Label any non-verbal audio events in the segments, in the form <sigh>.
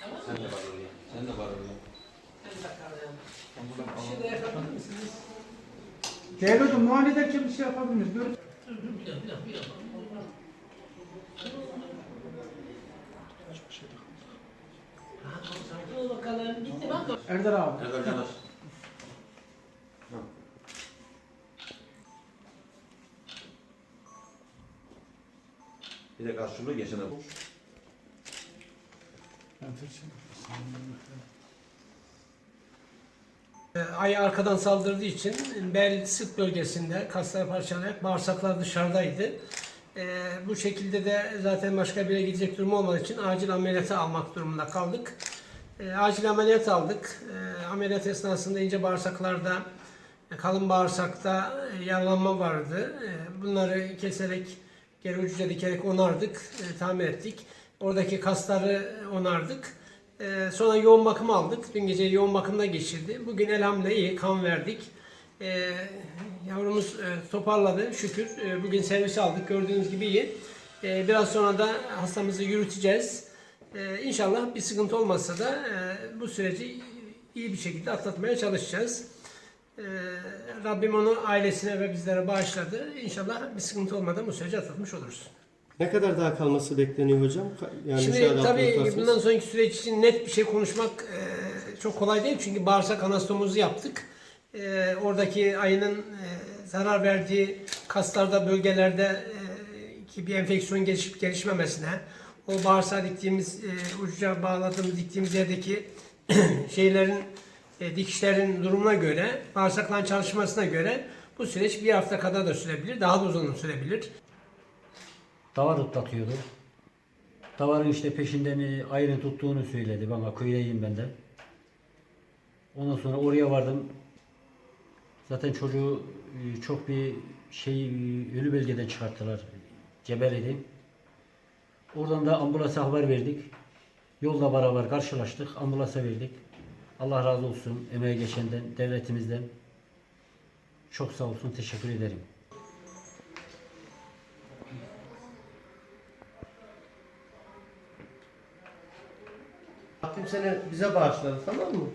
Tamam Sen de var oraya. Sen de var oraya. Hadi bakalım. Sen burada Bir şey de yapabilir misiniz? Değerli hocam muayene ederken bir şey yapabilir miyiz? Dur dur bir dakika bir dakika bir dakika. Ha, sakin ol bakalım. Gitti bak. Erdal abi. Evet arkadaş. Bir de karşılığı geçene bu. Ay arkadan saldırdığı için bel sırt bölgesinde kaslar parçalayarak bağırsaklar dışarıdaydı. Ee, bu şekilde de zaten başka bir yere gidecek durum olmadığı için acil ameliyata almak durumunda kaldık. Ee, acil ameliyat aldık. Ee, ameliyat esnasında ince bağırsaklarda, kalın bağırsakta e, yaralanma vardı. Ee, bunları keserek, geri ucuca dikerek onardık, e, tamir ettik. Oradaki kasları onardık. Ee, sonra yoğun bakım aldık. Dün gece yoğun bakımda geçirdi. Bugün elhamdülillah iyi kan verdik. Ee, yavrumuz e, toparladı şükür. Ee, bugün servise aldık. Gördüğünüz gibi iyi. Biraz sonra da hastamızı yürüteceğiz. Ee, inşallah bir sıkıntı olmazsa da e, bu süreci iyi bir şekilde atlatmaya çalışacağız. Rabbim onu ailesine ve bizlere bağışladı. İnşallah bir sıkıntı olmadan bu süreci atlatmış oluruz. Ne kadar daha kalması bekleniyor hocam? Yani Şimdi tabii bundan sonraki süreç için net bir şey konuşmak e, çok kolay değil. Çünkü bağırsak anastomozu yaptık. E, oradaki ayının e, zarar verdiği kaslarda, bölgelerde e, ki bir enfeksiyon gelişip gelişmemesine, o bağırsağa diktiğimiz, e, ucuca bağladığımız, diktiğimiz yerdeki <clears throat> şeylerin, e, dikişlerin durumuna göre, bağırsakların çalışmasına göre bu süreç bir hafta kadar da sürebilir, daha da uzun sürebilir. Davar ıtlatıyordu. Davarın işte peşinden ayrı tuttuğunu söyledi bana. Köydeyim ben de. Ondan sonra oraya vardım. Zaten çocuğu e, çok bir şey e, ölü bölgeden çıkarttılar. Gebeledi. Oradan da ambulansa haber verdik. Yolda beraber karşılaştık. Ambulansa verdik. Allah razı olsun emeğe geçenden, devletimizden. Çok sağ olsun. Teşekkür ederim. Rabbim seni bize bağışladı tamam mı?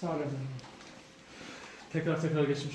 Sağ olun. Tekrar tekrar geçmiş